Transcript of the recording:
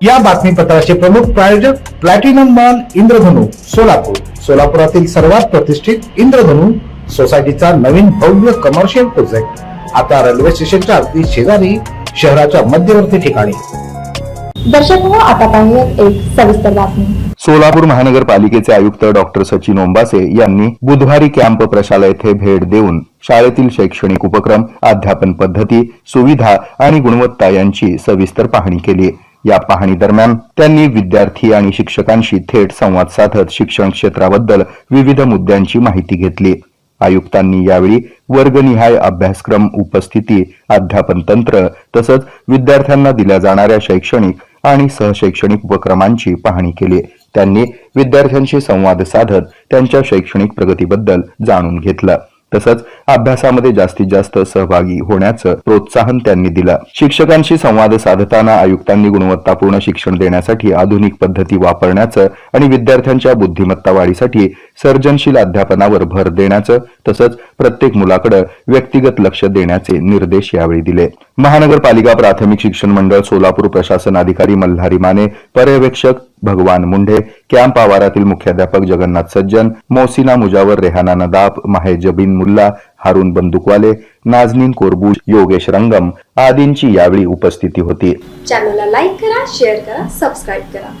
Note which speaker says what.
Speaker 1: या बातमीपत्राचे प्रमुख प्रायोजक प्लॅटिनम मॉल इंद्रधनु सोलापूर. सोलापुरातील सर्वात प्रतिष्ठित इंद्रधनु सोसायटीचा नवीन भव्य कमर्शियल प्रोजेक्ट आता रेल्वे स्टेशनच्या अगदी शेजारी शहराच्या मध्यवर्ती ठिकाणी.
Speaker 2: दर्शक हो आता पाहूयात एक सविस्तर बातमी.
Speaker 3: सोलापूर महानगरपालिकेचे आयुक्त डॉक्टर सचिन ओंबासे यांनी बुधवारी कॅम्प प्रशाला येथे भेट देऊन शाळेतील शैक्षणिक उपक्रम अध्यापन पद्धती सुविधा आणि गुणवत्ता यांची सविस्तर पाहणी केली. या पाहणी दरम्यान त्यांनी विद्यार्थी आणि शिक्षकांशी थेट संवाद साधत शिक्षण क्षेत्राबद्दल विविध मुद्द्यांची माहिती घेतली. आयुक्तांनी यावेळी वर्गनिहाय अभ्यासक्रम उपस्थिती अध्यापन तंत्र तसंच विद्यार्थ्यांना दिल्या जाणाऱ्या शैक्षणिक आणि सहशैक्षणिक उपक्रमांची पाहणी केली. त्यांनी विद्यार्थ्यांशी संवाद साधत त्यांच्या शैक्षणिक प्रगतीबद्दल जाणून घेतलं. तसंच अभ्यासामध्ये जास्तीत जास्त सहभागी होण्याचं प्रोत्साहन त्यांनी दिलं. शिक्षकांशी संवाद साधताना आयुक्तांनी गुणवत्तापूर्ण शिक्षण देण्यासाठी आधुनिक पद्धती वापरण्याचं आणि विद्यार्थ्यांच्या बुद्धिमत्ता वाढीसाठी सर्जनशील अध्यापनावर भर देण्याचं तसंच प्रत्येक मुलाकडे व्यक्तिगत लक्ष देण्याचे निर्देश यावेळी दिले. महानगरपालिका प्राथमिक शिक्षण मंडळ सोलापूर प्रशासन अधिकारी मल्हारी माने पर्यवेक्षक भगवान मुंढे कॅम्प आवारातील मुख्याध्यापक जगन्नाथ सज्जन मोसिना मुजावर रेहाना नदाब माहे जबीन मुल्ला हारून बंदुकवाले नाजनीन कोरबूज योगेश रंगम आदींची यावेळी उपस्थिती होती.
Speaker 4: चॅनलला लाईक करा शेअर करा सबस्क्राईब करा.